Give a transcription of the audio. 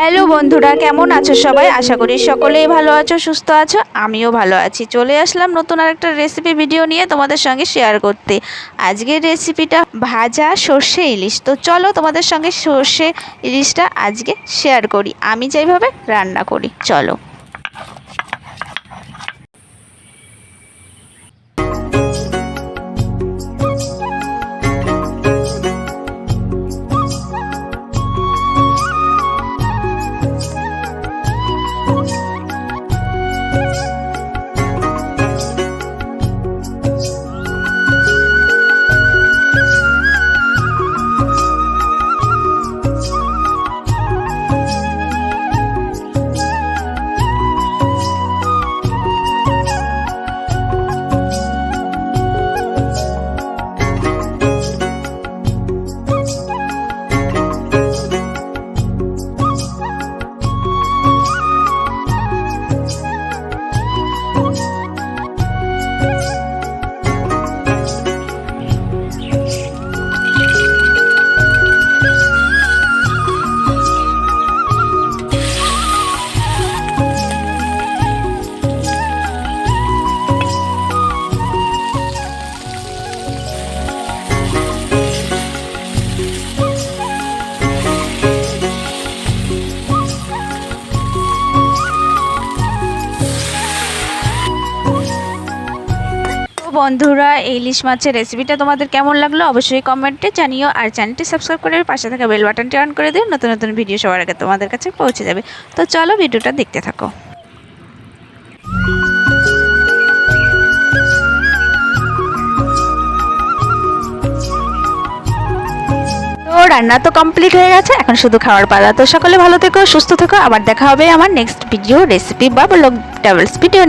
Hello বন্ধুরা, কেমন আছো সবাই? আশা করি সকলেই ভালো আছো, সুস্থ আছো, আমিও ভালো আছি। চলে আসলাম নতুন আরেকটা রেসিপি ভিডিও নিয়ে তোমাদের সঙ্গে শেয়ার করতে। আজকের রেসিপিটা ভাজা সর্ষে ইলিশ। তো চলো তোমাদের সঙ্গে সর্ষে ইলিশটা আজকে শেয়ার করি। আমি যেভাবে রান্না করি, চলো। বন্ধুরা, ইলিশ মাছের রেসিপিটা তোমাদের কেমন লাগল অবশ্যই কমেন্টে জানিও। আর চ্যানেলটি সাবস্ক্রাইব করে পাশে থাকা বেল বাটনটি অন করে দিও, নতুন নতুন ভিডিও সবার আগে তোমাদের কাছে পৌঁছে যাবে। তো চলো ভিডিওটা দেখতে থাকো। তো রান্না তো কমপ্লিট হয়ে গেছে, এখন শুধু খাওয়ার পালা। তো সকলে ভালো থেকো, সুস্থ থেকো। আবার দেখা হবে আমার নেক্সট ভিডিও রেসিপি বা ব্লগ ট্রাভেলস ভিডিও